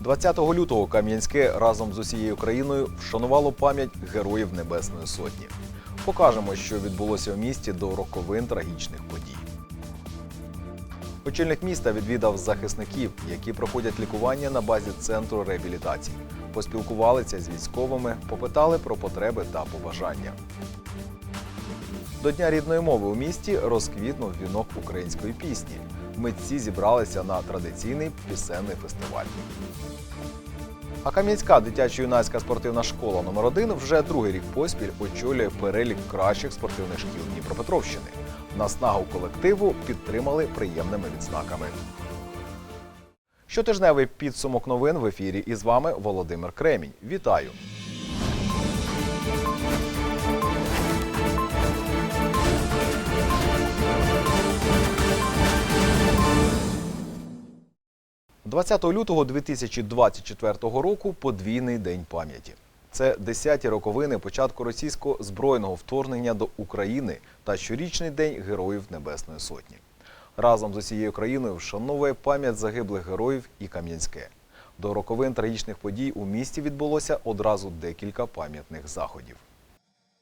20 лютого Кам'янське разом з усією країною вшанувало пам'ять героїв Небесної Сотні. Покажемо, що відбулося у місті до роковин трагічних подій. Очільник міста відвідав захисників, які проходять лікування на базі центру реабілітації. Поспілкувалися з військовими, попитали про потреби та побажання. До Дня рідної мови у місті розквітнув вінок української пісні. Митці зібралися на традиційний пісенний фестиваль. А Кам'янська дитячо-юнацька спортивна школа номер 1 вже другий рік поспіль очолює перелік кращих спортивних шкіл Дніпропетровщини. Наснагу колективу підтримали приємними відзнаками. Щотижневий підсумок новин в ефірі. І з вами Володимир Кремінь. Вітаю! – 20 лютого 2024 року подвійний день пам'яті. Це десяті роковини початку російського збройного вторгнення до України та щорічний день Героїв Небесної Сотні. Разом з усією країною вшановує пам'ять загиблих героїв і Кам'янське. До роковин трагічних подій у місті відбулося одразу декілька пам'ятних заходів.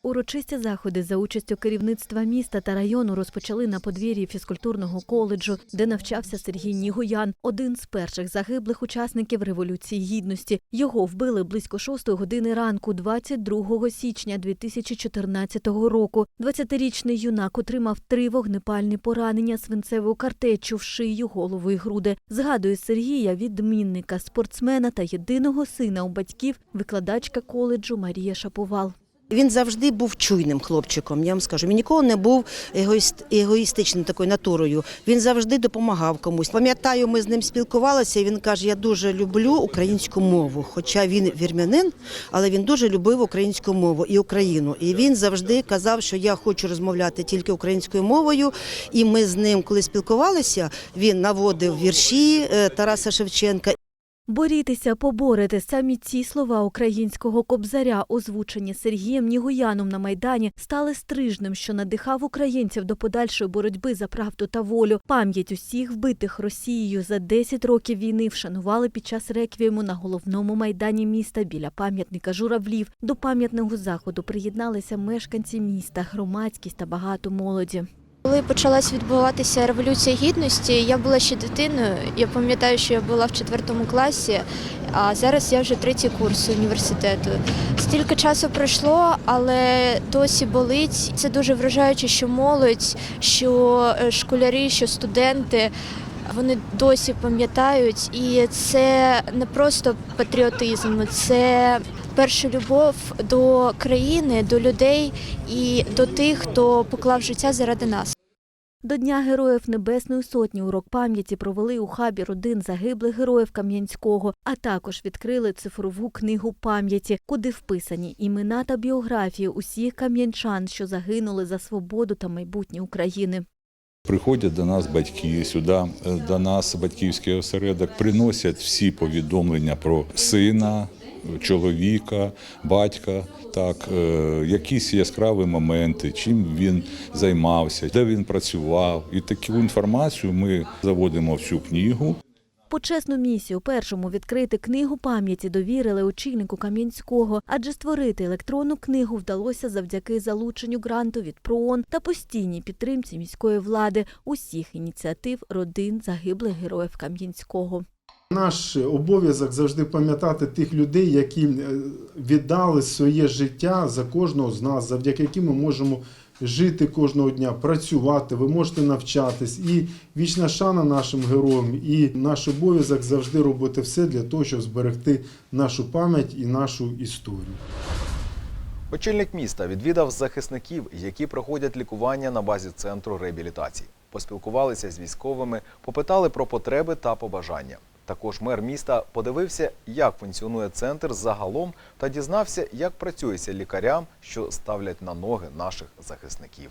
Урочисті заходи за участю керівництва міста та району розпочали на подвір'ї фізкультурного коледжу, де навчався Сергій Нігоян, один з перших загиблих учасників Революції Гідності. Його вбили близько 6 години ранку, 22 січня 2014 року. 20-річний юнак отримав три вогнепальні поранення, свинцеву картечу в шию, голову і груди. Згадує Сергія, відмінника, спортсмена та єдиного сина у батьків, викладачка коледжу Марія Шаповал. Він завжди був чуйним хлопчиком. Я вам скажу. Він ніколи не був егоїст, егоїстичним такою натурою. Він завжди допомагав комусь. Пам'ятаю, ми з ним спілкувалися. і Він каже: Я дуже люблю українську мову. Хоча він вірмянин, але він дуже любив українську мову і Україну. І він завжди казав, що я хочу розмовляти тільки українською мовою. І ми з ним, коли спілкувалися, він наводив вірші е, Тараса Шевченка. Борітеся, поборете самі ці слова українського кобзаря, озвучені Сергієм Нігуяном на майдані, стали стрижнем, що надихав українців до подальшої боротьби за правду та волю. Пам'ять усіх вбитих Росією за 10 років війни вшанували під час реквієму на головному майдані міста біля пам'ятника журавлів. До пам'ятного заходу приєдналися мешканці міста, громадськість та багато молоді. Коли почалась відбуватися революція гідності, я була ще дитиною. Я пам'ятаю, що я була в четвертому класі, а зараз я вже третій курс університету. Стільки часу пройшло, але досі болить. Це дуже вражаюче, що молодь, що е, школярі, що студенти. Вони досі пам'ятають, і це не просто патріотизм, це перша любов до країни, до людей і до тих, хто поклав життя заради нас. До Дня Героїв Небесної Сотні урок пам'яті провели у хабі родин загиблих героїв Кам'янського, а також відкрили цифрову книгу пам'яті, куди вписані імена та біографії усіх кам'янчан, що загинули за свободу та майбутнє України. Приходять до нас батьки сюди, е, до нас батьківський осередок, приносять всі повідомлення про сина, чоловіка, батька, так, е, якісь яскраві моменти, чим він займався, де він працював. І таку інформацію ми заводимо в цю книгу. Почесну місію першому відкрити книгу пам'яті довірили очільнику Кам'янського, адже створити електронну книгу вдалося завдяки залученню гранту від ПРООН та постійній підтримці міської влади усіх ініціатив родин загиблих героїв Кам'янського. Наш обов'язок завжди пам'ятати тих людей, які е, віддали своє життя за кожного з нас, завдяки яким ми можемо жити кожного дня, працювати, ви можете навчатись. І вічна шана нашим героям, і наш обов'язок завжди робити все для того, щоб зберегти нашу пам'ять і нашу історію. Очільник міста відвідав захисників, які проходять лікування на базі центру реабілітації. Поспілкувалися з військовими, попитали про потреби та побажання. Також мер міста подивився, як функціонує центр загалом, та дізнався, як працюється лікарям, що ставлять на ноги наших захисників.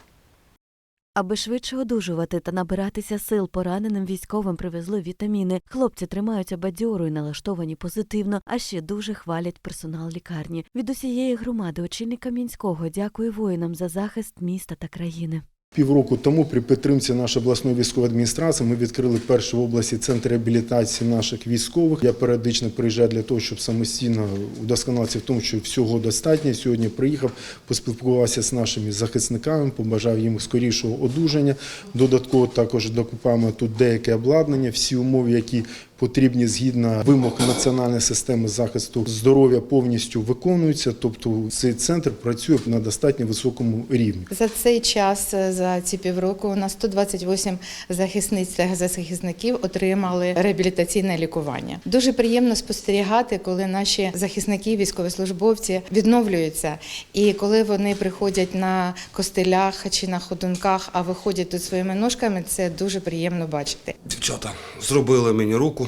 Аби швидше одужувати та набиратися сил, пораненим військовим привезли вітаміни. Хлопці тримаються бадьоро і налаштовані позитивно, а ще дуже хвалять персонал лікарні. Від усієї громади очільник Кам'янського дякує воїнам за захист міста та країни. Півроку тому при підтримці нашої обласної військової адміністрації ми відкрили перший в області центр реабілітації наших військових. Я періодично приїжджаю для того, щоб самостійно удосконалитися в тому, що всього достатньо. Сьогодні приїхав, поспілкувався з нашими захисниками, побажав їм скорішого одужання. Додатково також докупаємо тут деяке обладнання, всі умови, які потрібні згідно вимог національної системи захисту здоров'я повністю виконуються. Тобто цей центр працює на достатньо високому рівні. За цей час, е, за ці півроку, у нас 128 захисниць та захисників отримали реабілітаційне лікування. Дуже приємно спостерігати, коли наші захисники, військовослужбовці відновлюються, і коли вони приходять на костелях чи на ходунках, а виходять тут своїми ножками, це дуже приємно бачити. Дівчата зробили мені руку,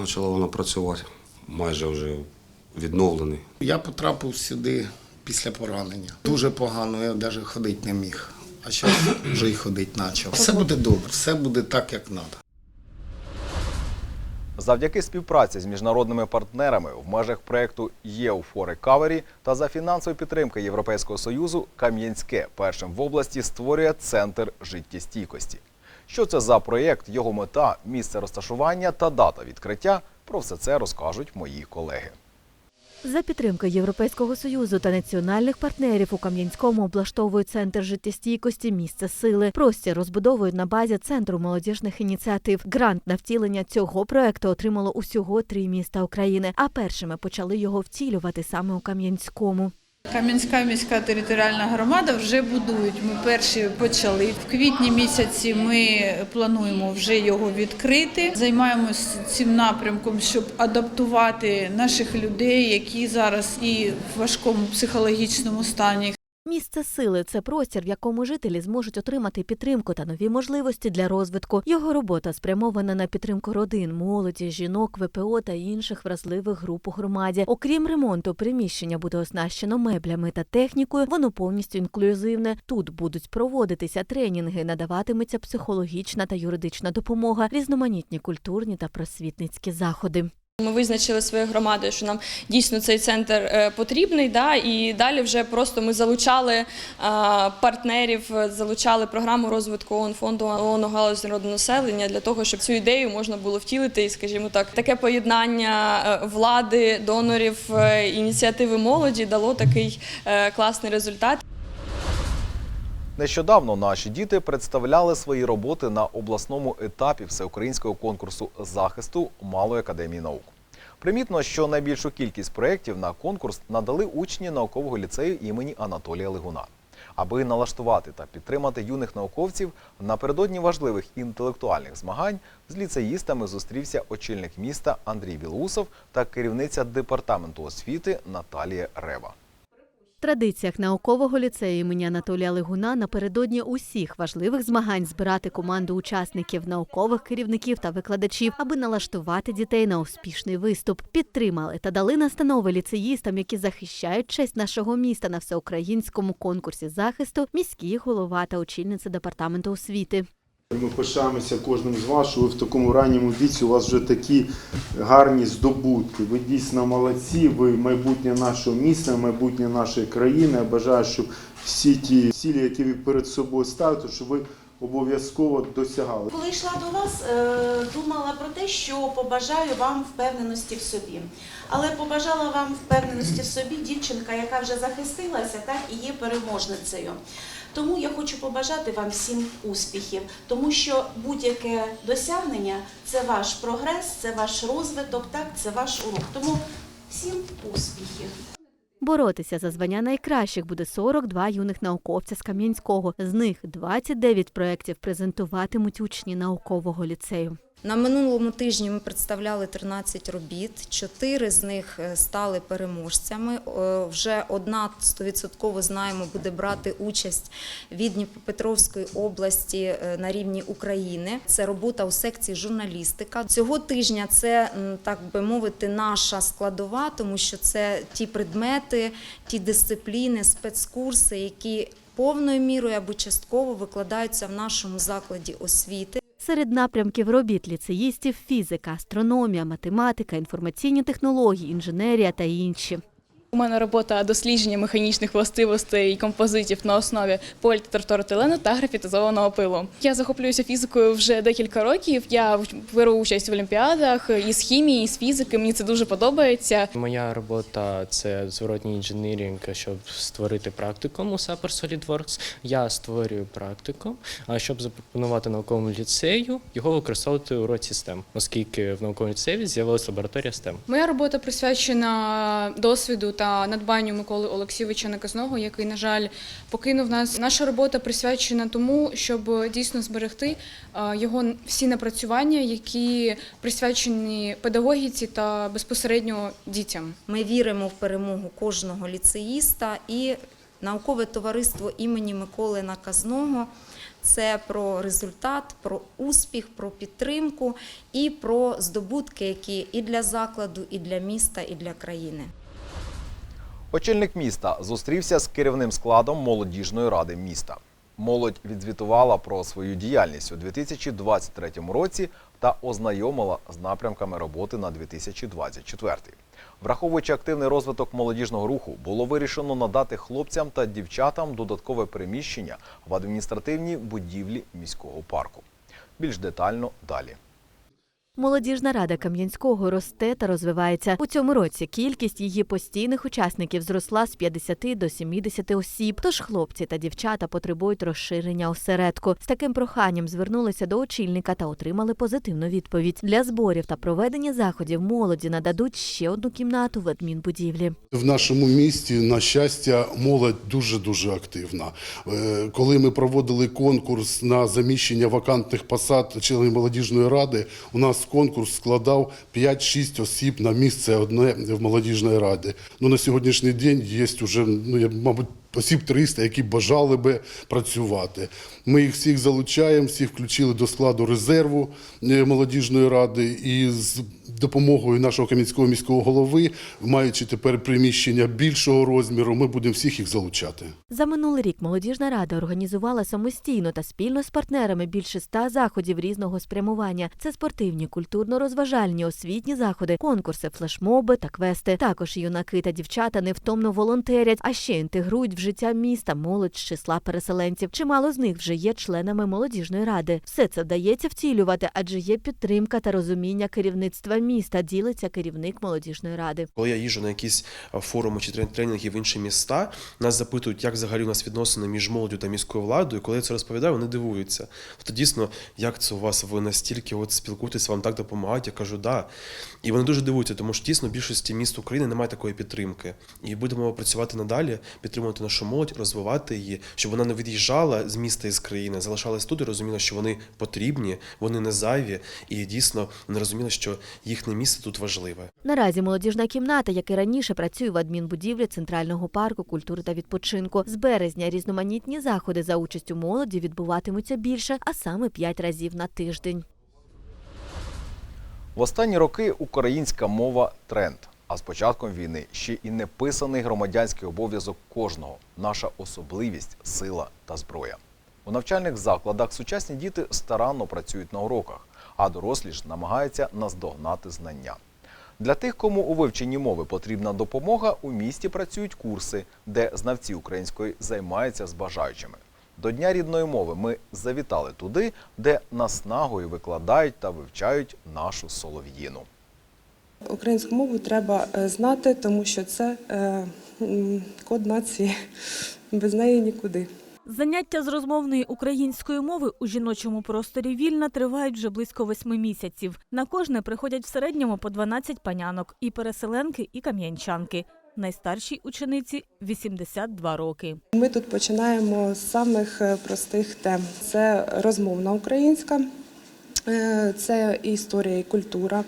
почала вона працювати. Майже вже відновлений. Я потрапив сюди після поранення. Дуже погано, я навіть ходити не міг. А зараз вже й ходити почав. Все буде добре, все буде так, як треба. Завдяки співпраці з міжнародними партнерами в межах проекту EU for та за фінансової підтримки Європейського союзу Кам'янське першим в області створює центр життєстійкості. Що це за проєкт, його мета, місце розташування та дата відкриття? Про все це розкажуть мої колеги. За підтримки Європейського союзу та національних партнерів у Кам'янському облаштовують центр життєстійкості місце сили. Простір розбудовують на базі центру молодіжних ініціатив. Грант на втілення цього проекту отримало усього три міста України. А першими почали його втілювати саме у Кам'янському. Кам'янська міська територіальна громада вже будують. Ми перші почали. В квітні місяці ми плануємо вже його відкрити. Займаємось цим напрямком, щоб адаптувати наших людей, які зараз і в важкому психологічному стані. Місце сили це простір, в якому жителі зможуть отримати підтримку та нові можливості для розвитку. Його робота спрямована на підтримку родин, молоді, жінок, ВПО та інших вразливих груп у громаді. Окрім ремонту, приміщення буде оснащено меблями та технікою. Воно повністю інклюзивне. Тут будуть проводитися тренінги, надаватиметься психологічна та юридична допомога, різноманітні культурні та просвітницькі заходи. Ми визначили своєю громадою, що нам дійсно цей центр е, потрібний. Да, і далі вже просто ми залучали е, партнерів, залучали програму розвитку ООН, фонду ООН галузі народного населення для того, щоб цю ідею можна було втілити. І, скажімо так, таке поєднання е, влади, донорів, ініціативи молоді дало такий класний результат. Нещодавно наші діти представляли свої роботи на обласному етапі всеукраїнського конкурсу захисту Малої академії наук. Примітно, що найбільшу кількість проєктів на конкурс надали учні наукового ліцею імені Анатолія Лигуна. Аби налаштувати та підтримати юних науковців, напередодні важливих інтелектуальних змагань з ліцеїстами зустрівся очільник міста Андрій Білоусов та керівниця департаменту освіти Наталія Рева. Традиціях наукового ліцею імені Анатолія Лигуна напередодні усіх важливих змагань збирати команду учасників, наукових керівників та викладачів, аби налаштувати дітей на успішний виступ. Підтримали та дали настанови ліцеїстам, які захищають честь нашого міста на всеукраїнському конкурсі захисту, міський голова та очільниця департаменту освіти. Ми пишаємося кожним з вас, що ви в такому ранньому віці у вас вже такі гарні здобутки. Ви дійсно молодці, ви майбутнє нашого міста, майбутнє нашої країни. Я бажаю, щоб всі ті цілі, які ви перед собою ставите, щоб ви обов'язково досягали. Коли йшла до вас, е, думала про те, що побажаю вам впевненості в собі. Але побажала вам впевненості в собі дівчинка, яка вже захистилася, так і є переможницею. Тому я хочу побажати вам всім успіхів, тому що будь-яке досягнення це ваш прогрес, це ваш розвиток, так це ваш урок. Тому всім успіхів. Боротися за звання найкращих буде 42 юних науковця з Кам'янського. З них 29 проєктів презентуватимуть учні наукового ліцею. На минулому тижні ми представляли 13 робіт, 4 з них е, стали переможцями. Е, Вже одна 100% знаємо буде брати участь від Дніпропетровської області е, на рівні України. Це робота у секції журналістика. Цього тижня це, так би мовити, наша складова, тому що це ті предмети, ті дисципліни, спецкурси, які повною мірою або частково викладаються в нашому закладі освіти. Серед напрямків робіт ліцеїстів фізика, астрономія, математика, інформаційні технології, інженерія та інші. У мене робота дослідження механічних властивостей і композитів на основі політетротилена та графітизованого пилу. Я захоплююся фізикою вже декілька років. Я беру участь в олімпіадах із хімії, із фізики. Мені це дуже подобається. Моя робота це зворотній інженірінг, щоб створити практикум у Sapper SolidWorks. Я створюю практикум, а щоб запропонувати науковому ліцею його використовувати у році STEM, оскільки в науковому ліцеї з'явилася лабораторія STEM. Моя робота присвячена досвіду та надбанню Миколи Олексійовича Наказного, який, на жаль, покинув нас. Наша робота присвячена тому, щоб дійсно зберегти е, його всі напрацювання, які присвячені педагогіці та безпосередньо дітям. Ми віримо в перемогу кожного ліцеїста і наукове товариство імені Миколи Наказного. Це про результат, про успіх, про підтримку і про здобутки, які і для закладу, і для міста, і для країни. Очільник міста зустрівся з керівним складом молодіжної ради міста. Молодь відзвітувала про свою діяльність у 2023 році та ознайомила з напрямками роботи на 2024. Враховуючи активний розвиток молодіжного руху, було вирішено надати хлопцям та дівчатам додаткове приміщення в адміністративній будівлі міського парку. Більш детально далі. Молодіжна рада Кам'янського росте та розвивається. У цьому році кількість її постійних учасників зросла з 50 до 70 осіб. Тож хлопці та дівчата потребують розширення осередку. З таким проханням звернулися до очільника та отримали позитивну відповідь. Для зборів та проведення заходів молоді нададуть ще одну кімнату в адмінбудівлі. В нашому місті, на щастя, молодь дуже дуже активна. Е, Коли ми проводили конкурс на заміщення вакантних посад членів молодіжної ради, у нас конкурс складав 5-6 осіб на місце одне в молодіжній раді. Ну на сьогоднішній день є вже, ну я мабуть. Осіб 300, які бажали би працювати. Ми їх всіх залучаємо, всіх включили до складу резерву е, молодіжної ради і з допомогою нашого Кам'янського міського голови, маючи тепер приміщення більшого розміру, ми будемо всіх їх залучати. За минулий рік молодіжна рада організувала самостійно та спільно з партнерами більше ста заходів різного спрямування. Це спортивні, культурно-розважальні, освітні заходи, конкурси, флешмоби та квести. Також юнаки та дівчата невтомно волонтерять, а ще інтегрують в життя міста молодь з числа переселенців. Чимало з них вже є членами молодіжної ради. Все це вдається втілювати, адже є підтримка та розуміння керівництва міста. Ділиться керівник молодіжної ради. Коли я їжджу на якісь е, форуми чи трен- тренінги в інші міста, нас запитують, як взагалі у нас відносини між молоддю та міською владою. Коли я це розповідаю, вони дивуються. Тобто дійсно, як це у вас ви настільки от спілкуєтесь, вам так допомагають? Я кажу, да. І вони дуже дивуються, тому що дійсно більшості міст України немає такої підтримки. І будемо працювати надалі, підтримувати нашу молодь, розвивати її, щоб вона не від'їжджала з міста і з країни, залишалась тут і розуміла, що вони потрібні, вони не зайві, і дійсно не розуміла, що їхнє місце тут важливе. Наразі молодіжна кімната, як і раніше, працює в адмінбудівлі Центрального парку культури та відпочинку. З березня різноманітні заходи за участю молоді відбуватимуться більше, а саме п'ять разів на тиждень. В останні роки українська мова тренд. А з початком війни ще і неписаний громадянський обов'язок кожного наша особливість, сила та зброя. У навчальних закладах сучасні діти старанно працюють на уроках, а дорослі ж намагаються наздогнати знання. Для тих, кому у вивченні мови потрібна допомога, у місті працюють курси, де знавці української займаються з бажаючими. До Дня рідної мови ми завітали туди, де наснагою викладають та вивчають нашу солов'їну. Українську мову треба е, знати, тому що це е, код нації. Без неї нікуди. Заняття з розмовної української мови у жіночому просторі вільна тривають вже близько восьми місяців. На кожне приходять в середньому по 12 панянок і переселенки, і кам'янчанки. Найстаршій учениці 82 роки. Ми тут починаємо з самих е, простих тем: це розмовна українська. Е, Це історія, і культура,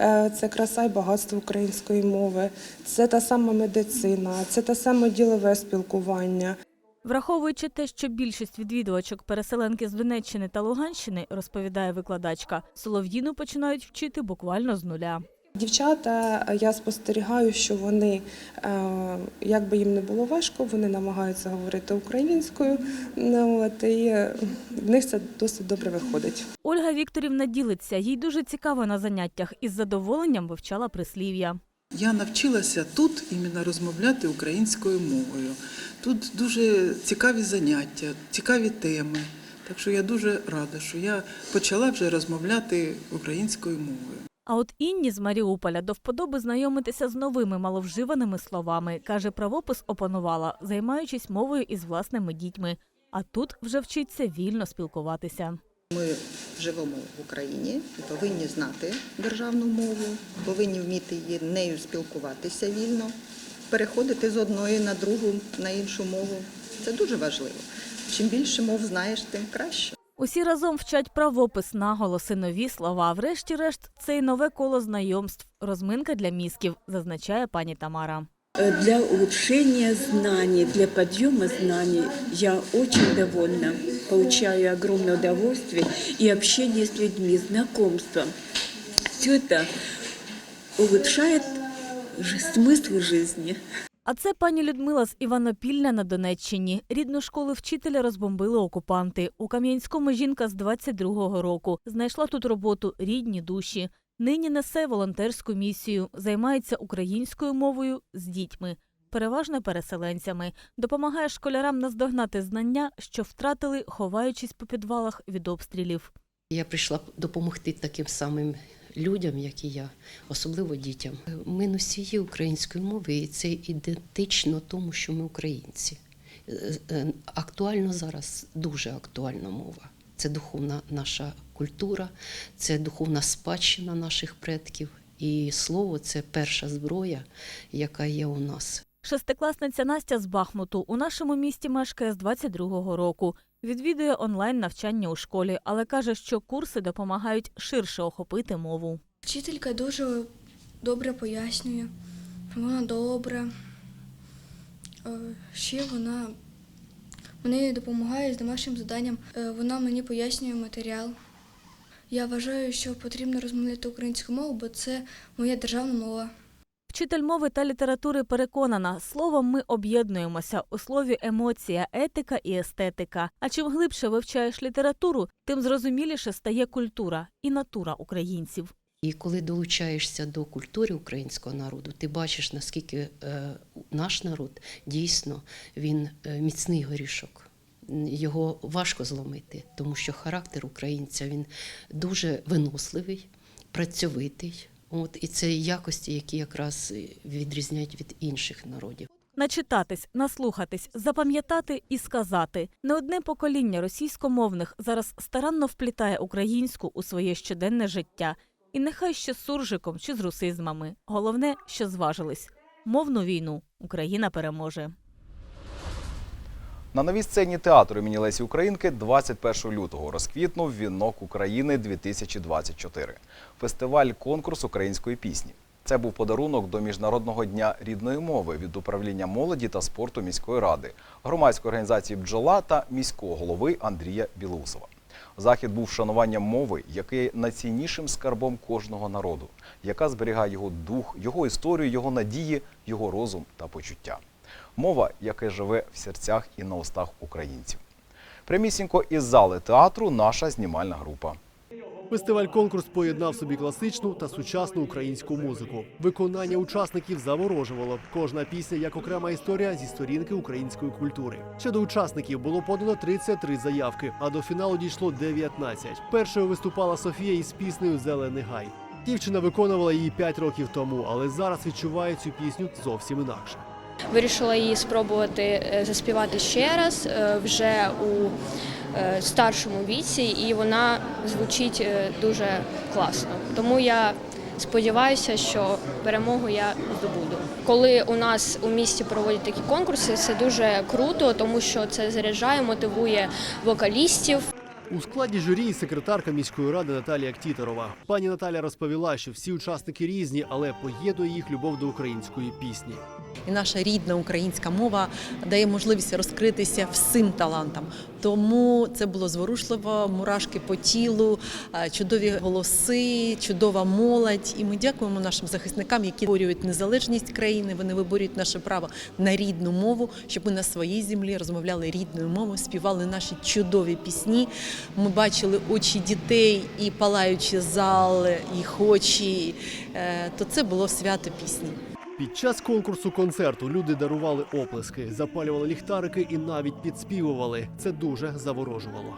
е, це краса і багатство української мови, це та сама медицина, це те саме ділове спілкування. Враховуючи те, що більшість відвідувачок переселенки з Донеччини та Луганщини, розповідає викладачка, солов'їну починають вчити буквально з нуля. Дівчата, я спостерігаю, що вони, е, як би їм не було важко, вони намагаються говорити українською. Ну, От, і е, в них це досить добре виходить. Ольга Вікторівна ділиться, їй дуже цікаво на заняттях і з задоволенням вивчала прислів'я. Я навчилася тут іменно розмовляти українською мовою. Тут дуже цікаві заняття, цікаві теми. Так що я дуже рада, що я почала вже розмовляти українською мовою. А от Інні з Маріуполя до вподоби знайомитися з новими маловживаними словами. Каже, правопис опанувала, займаючись мовою із власними дітьми. А тут вже вчиться вільно спілкуватися. Ми живемо в Україні і повинні знати державну мову, повинні вміти її нею спілкуватися вільно, переходити з одної на другу, на іншу мову. Це дуже важливо. Чим більше мов знаєш, тим краще. Усі разом вчать правопис, наголоси, нові слова. Врешті-решт, це й нове коло знайомств, розминка для мізків, зазначає пані Тамара. Для улучшения знаний, для подъема знаний я очень довольна, получаю огромное удовольствие и общение с людьми, знакомство. Все это улучшает ж- смысл жизни. А це пані Людмила з Іванопілля на Донеччині. Рідну школу вчителя розбомбили окупанти. У Кам'янському жінка з 22-го року знайшла тут роботу рідні душі. Нині несе волонтерську місію, займається українською мовою з дітьми, переважно переселенцями. Допомагає школярам наздогнати знання, що втратили, ховаючись по підвалах від обстрілів. Я прийшла допомогти таким самим людям, як і я, особливо дітям. Ми носії української мови, і це ідентично тому, що ми українці. Е, е, Актуально зараз дуже актуальна мова. Це духовна наша культура, це духовна спадщина наших предків. І слово це перша зброя, яка є у нас. Шестикласниця Настя з Бахмуту у нашому місті мешкає з 22-го року. Відвідує онлайн навчання у школі, але каже, що курси допомагають ширше охопити мову. Вчителька дуже добре пояснює, вона добра. Е, Ще вона мені допомагає з домашнім завданням. Е, Вона мені пояснює матеріал. Я вважаю, що потрібно розмовляти українську мову, бо це моя державна мова. Вчитель мови та літератури переконана, словом ми об'єднуємося у слові емоція, етика і естетика. А чим глибше вивчаєш літературу, тим зрозуміліше стає культура і натура українців. І коли долучаєшся до культури українського народу, ти бачиш, наскільки е, наш народ дійсно він е, міцний горішок. Його важко зломити, тому що характер українця він дуже виносливий, працьовитий. От і це якості, які якраз відрізняють від інших народів. Начитатись, наслухатись, запам'ятати і сказати. Не одне покоління російськомовних зараз старанно вплітає українську у своє щоденне життя. І нехай ще з суржиком чи з русизмами. Головне, що зважились. Мовну війну Україна переможе. На новій сцені театру імені Лесі Українки 21 лютого розквітнув вінок України 2024 фестиваль конкурс української пісні. Це був подарунок до Міжнародного дня рідної мови від управління молоді та спорту міської ради, громадської організації Бджола та міського голови Андрія Білоусова. Захід був вшануванням мови, який є найціннішим скарбом кожного народу, яка зберігає його дух, його історію, його надії, його розум та почуття. Мова, яка живе в серцях і на устах українців. Прямісінько із зали театру наша знімальна група. Фестиваль-конкурс поєднав собі класичну та сучасну українську музику. Виконання учасників заворожувало. Кожна пісня як окрема історія зі сторінки української культури. Щодо учасників було подано 33 заявки, а до фіналу дійшло 19. Першою виступала Софія із піснею Зелений гай. Дівчина виконувала її 5 років тому, але зараз відчуває цю пісню зовсім інакше. Вирішила її спробувати е, заспівати ще раз е, вже у е, старшому віці, і вона звучить дуже класно. Тому я сподіваюся, що перемогу я здобуду. Коли у нас у місті проводять такі конкурси, це дуже круто, тому що це заряджає, мотивує вокалістів. У складі журі секретарка міської ради Наталія Ктітерова. Пані Наталя розповіла, що всі учасники різні, але поєднує їх любов до української пісні. І наша рідна українська мова дає можливість розкритися всім талантам Тому це було зворушливо, мурашки по тілу, чудові голоси, чудова молодь. І ми дякуємо нашим захисникам, які борюють незалежність країни. Вони виборюють наше право на рідну мову, щоб ми на своїй землі розмовляли рідною мовою, співали наші чудові пісні. Ми бачили очі дітей і палаючі зали, їх очі. Е, То це було свято пісні. Під час конкурсу концерту люди дарували оплески, запалювали ліхтарики і навіть підспівували. Це дуже заворожувало.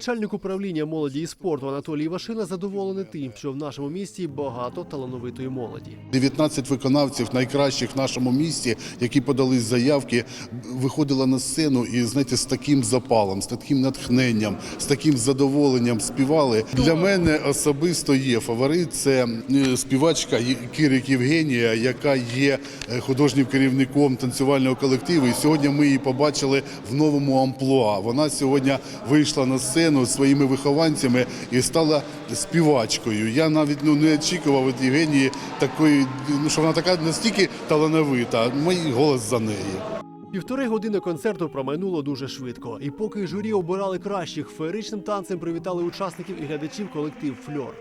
Начальник управління молоді і спорту Анатолій Вашина задоволений тим, що в нашому місті багато талановитої молоді. 19 виконавців найкращих в нашому місті, які подали заявки, виходила на сцену і знаєте, з таким запалом, з таким натхненням, з таким задоволенням співали. Для мене особисто є фаворит. Це е, співачка Кирик Євгенія, яка є е, художнім керівником танцювального колективу. І сьогодні ми її побачили в новому амплуа. Вона сьогодні вийшла на сцену з своїми вихованцями і стала співачкою. Я навіть ну не очікував від Євгенії такої, ну що вона така настільки талановита. Мій голос за неї. Півтори години концерту промайнуло дуже швидко. І поки журі обирали кращих, феєричним танцем привітали учасників і глядачів колектив Фльор.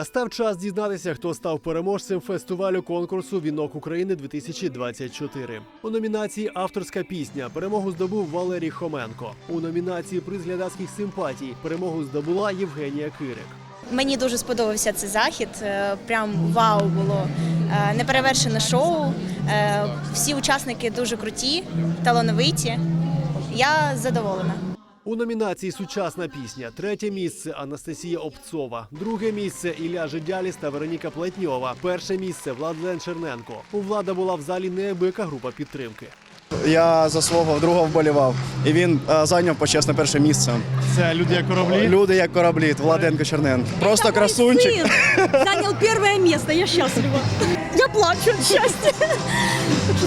Настав час дізнатися, хто став переможцем фестивалю конкурсу Вінок України 2024. У номінації Авторська пісня перемогу здобув Валерій Хоменко. У номінації Приз глядацьких симпатій перемогу здобула Євгенія Кирик. Мені дуже сподобався цей захід. е, Прям вау було. Е, Неперевершене шоу. Е, Всі учасники дуже круті, талановиті. Я задоволена. У номінації Сучасна пісня третє місце Анастасія Обцова, друге місце Ілля Жидяліс та Вероніка Плетньова. Перше місце Владлен Черненко. У влада була в залі неабияка група підтримки. Я за свого друга вболівав, і він е, зайняв почесне перше місце. Це люди як кораблі? Люди як кораблі, Владенко Черненко. Просто красунчик. занял первое место. Я счастлива. Я плачу от счастья.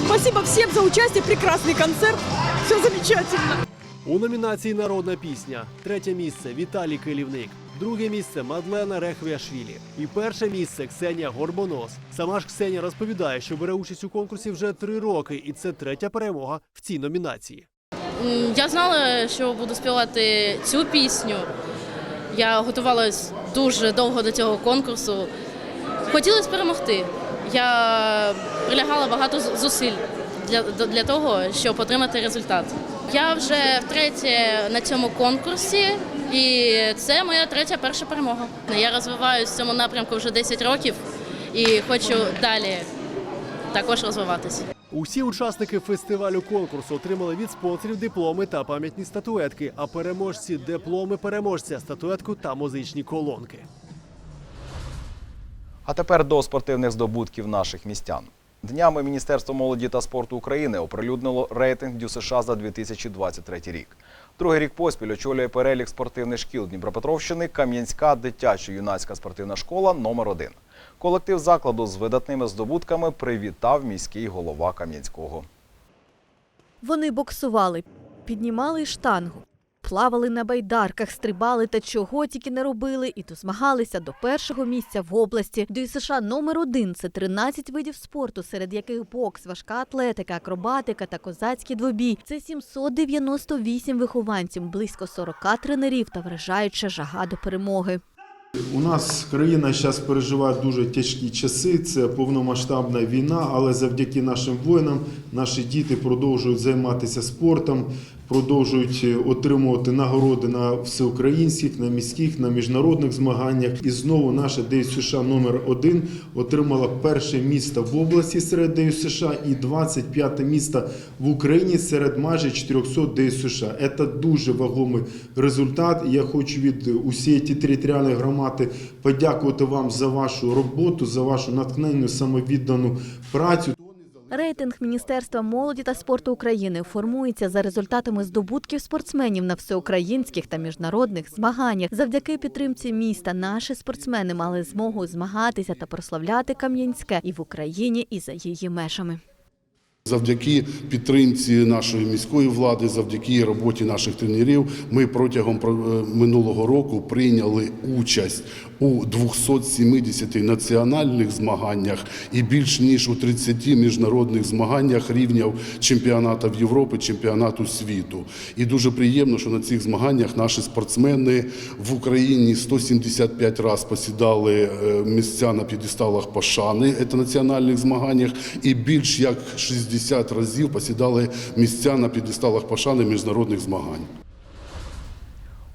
Спасибо всем за участие. Прекрасный концерт. Все замечательно. У номінації Народна пісня третє місце Віталій Килівник, друге місце Мадлена Рехвіашвілі і перше місце Ксенія Горбонос. Сама ж Ксенія розповідає, що бере участь у конкурсі вже три роки, і це третя перемога в цій номінації. Я знала, що буду співати цю пісню. Я готувалась дуже довго до цього конкурсу. Хотілося перемогти. Я прилягала багато зусиль для, для того, щоб отримати результат. Я вже втретє на цьому конкурсі, і це моя третя перша перемога. Я розвиваюся в цьому напрямку вже 10 років і хочу далі також розвиватися. Усі учасники фестивалю конкурсу отримали від спонсорів дипломи та пам'ятні статуетки, а переможці дипломи переможця, статуетку та музичні колонки. А тепер до спортивних здобутків наших містян. Днями Міністерство молоді та спорту України оприлюднило рейтинг Дю США за 2023 рік. Другий рік поспіль очолює перелік спортивних шкіл Дніпропетровщини Кам'янська дитячо-юнацька спортивна школа номер 1 Колектив закладу з видатними здобутками привітав міський голова Кам'янського. Вони боксували, піднімали штангу, плавали на байдарках, стрибали та чого тільки не робили, і то змагалися до першого місця в області. До США номер один це 13 видів спорту, серед яких бокс, важка атлетика, акробатика та козацький двобій. Це 798 вихованців, близько 40 тренерів та вражаюча жага до перемоги. У нас країна зараз переживає дуже тяжкі часи. Це повномасштабна війна, але завдяки нашим воїнам наші діти продовжують займатися спортом. Продовжують е, отримувати нагороди на всеукраїнських, на міських, на міжнародних змаганнях. І знову наша ДЮСШ номер 1 отримала перше місто в області серед ДЮСШ і 25 місто в Україні серед майже 400 ДЮСШ. Це дуже вагомий результат. Я хочу від усієї територіальної громади подякувати вам за вашу роботу, за вашу натхненну самовіддану працю. Рейтинг Міністерства молоді та спорту України формується за результатами здобутків спортсменів на всеукраїнських та міжнародних змаганнях. Завдяки підтримці міста наші спортсмени мали змогу змагатися та прославляти Кам'янське і в Україні, і за її межами. Завдяки підтримці нашої міської влади, завдяки роботі наших тренерів, ми протягом про- е, минулого року прийняли участь у 270 національних змаганнях і більш ніж у 30 міжнародних змаганнях рівнів чемпіонату Європи, чемпіонату світу. І дуже приємно, що на цих змаганнях наші спортсмени в Україні 175 разів посідали е, місця на п'єдесталах пошани, це національних змаганнях, і більш як 60 разів посідали місця на п'єдесталах пошани міжнародних змагань.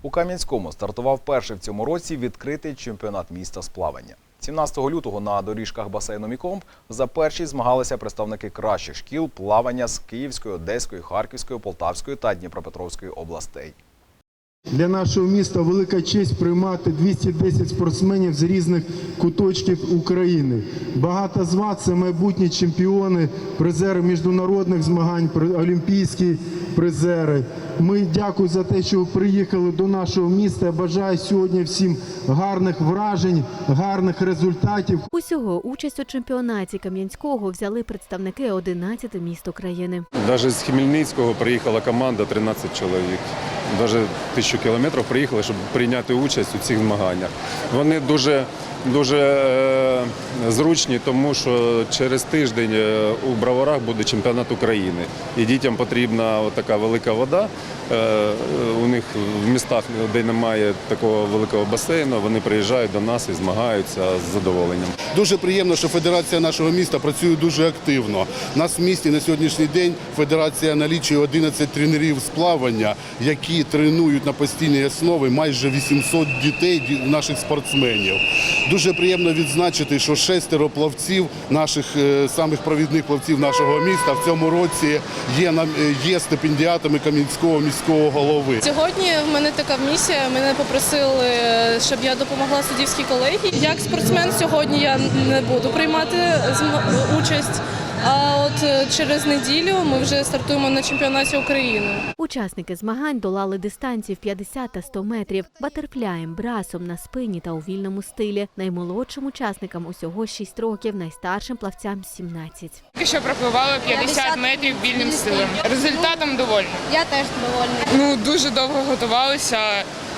У Кам'янському стартував перший в цьому році відкритий чемпіонат міста з плавання. 17 лютого на доріжках басейну Мікомп за перші змагалися представники кращих шкіл плавання з Київської, Одеської, Харківської, Полтавської та Дніпропетровської областей. Для нашого міста велика честь приймати 210 спортсменів з різних куточків України. Багато з вас це майбутні чемпіони, призери міжнародних змагань, олімпійські призери. Ми дякую за те, що ви приїхали до нашого міста. Я бажаю сьогодні всім гарних вражень, гарних результатів. Усього участь у чемпіонаті Кам'янського взяли представники 11 міст України. Навіть з Хмельницького приїхала команда 13 чоловік. Навіть тисячу кілометрів приїхали, щоб прийняти участь у цих змаганнях. Вони дуже, дуже е, зручні, тому що через тиждень е, у Броварах буде чемпіонат України. І дітям потрібна така велика вода. Е, у них в містах, де немає такого великого басейну, вони приїжджають до нас і змагаються з задоволенням. Дуже приємно, що федерація нашого міста працює дуже активно. Нас в місті на сьогоднішній день федерація налічує 11 тренерів з плавання, які тренують на постійній основі майже 800 дітей, наших спортсменів. Дуже приємно відзначити, що шестеро плавців, наших е, самих провідних плавців нашого міста в цьому році є, е, є стипендіатами Кам'янського міського голови. Сьогодні в мене така місія. Мене попросили, щоб я допомогла суддівській колегії. Як спортсмен сьогодні я не буду приймати участь. А от е, через неділю ми вже стартуємо на чемпіонаті України. Учасники змагань долали дистанції в 50 та 100 метрів, батерфляєм, брасом на спині та у вільному стилі. Наймолодшим учасникам усього 6 років, найстаршим плавцям 17. Тільки що пропливали 50 метрів вільним стилем. Результатом довольна. Я теж довольна. Ну дуже довго готувалися.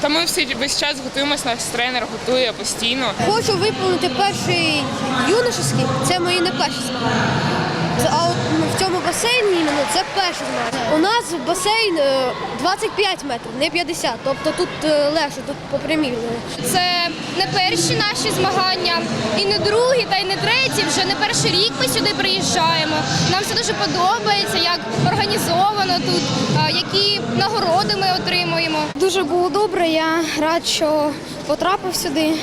Та ми всі весь час готуємося, наш тренер готує постійно. Хочу виповнити перший юношеський, це мої не перші змагання. А от в цьому басейні іменно це перше змагання. У нас басейн е, 25 метрів, не 50. Тобто тут е, легше, тут по. Це не перші наші змагання, і не другі, та й не треті. Вже не перший рік ми сюди приїжджаємо. Нам все дуже подобається, як організовано тут, які нагороди ми отримуємо. Дуже було добре. Я рад, що потрапив сюди.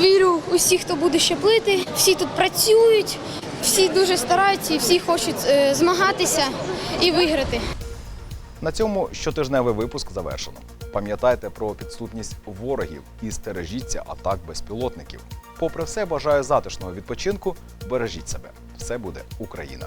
Вірю у всіх, хто буде ще плити. Всі тут працюють, всі дуже стараються, всі хочуть е, змагатися і виграти. На цьому щотижневий випуск завершено. Пам'ятайте про підступність ворогів і стережіться атак безпілотників. Попри все, бажаю затишного відпочинку. Бережіть себе. Все буде Україна.